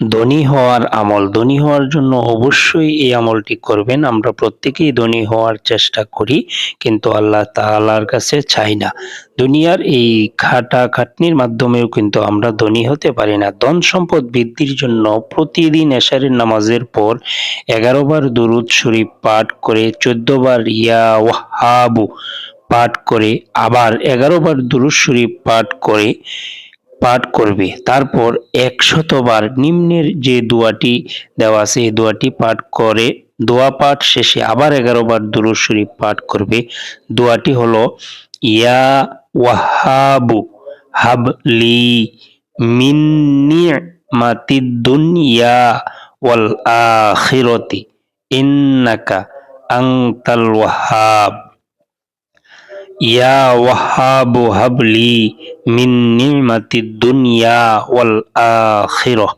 ধনী হওয়ার আমল। ধনী হওয়ার জন্য অবশ্যই এই আমলটি করবেন। আমরা প্রত্যেকেই ধনী হওয়ার চেষ্টা করি, কিন্তু আল্লাহ তাআলার কাছে চাই না। দুনিয়ার এই খাটা খাটনির মাধ্যমেও কিন্তু আমরা ধনী হতে পারি না। ধন সম্পদ বৃদ্ধির জন্য প্রতিদিন এশারের নামাজের পর এগারো বার দুরুদ শরীফ পাঠ করে, চোদ্দ বার ইয়া ওয়াহাবু পাঠ করে, আবার এগারো বার দুরুদ শরীফ পাঠ করে পাঠ করবে। তারপর একশতবার নিম্নের যে দোয়াটি দেওয়া আছে, এই দোয়াটি পাঠ করে দোয়া পাঠ শেষে আবার এগারো বার দুরূদ শরীফ পাঠ করবে। দোয়াটি হলো, ইয়া ওয়াহাবু হাবলি মিন নি'মাতিদ দুনিয়া ওয়াল আখিরাতি, ইন্নাকা আনতাল ওয়াহাব। ইয়া ওয়াহাবু হাবলি মিন নি'মাতিদ দুনিয়া ওয়াল আখিরাহ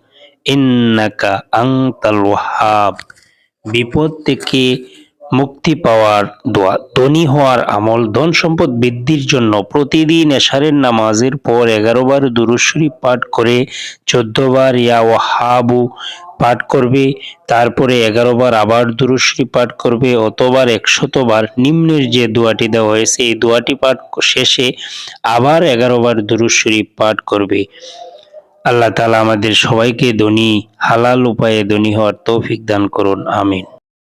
ইন্নাকা আনতাল ওয়াহাব বিপদ থেকে মুক্তি পাওয়ার দোয়া, ধনী হওয়ার আমল, ধন সম্পদ বৃদ্ধির জন্য প্রতিদিন এশারের নামাজের পর এগারো বার দুরূদ শরীফ পাঠ করে চোদ্দ বার ইয়া ওয়াহাবু পাঠ করবে, তারপরে এগারো বার আবার দুরূদ শরীফ পাঠ করবে, অতবার একশতবার নিম্নের যে দোয়াটি দেওয়া হয়েছে, এই দোয়াটি পাঠ শেষে আবার এগারো বার দুরূদ শরীফ পাঠ করবে। আল্লাহ তালা আমাদের সবাইকে ধনী, হালাল উপায়ে ধনী হওয়ার তৌফিক দান করুন, আমিন।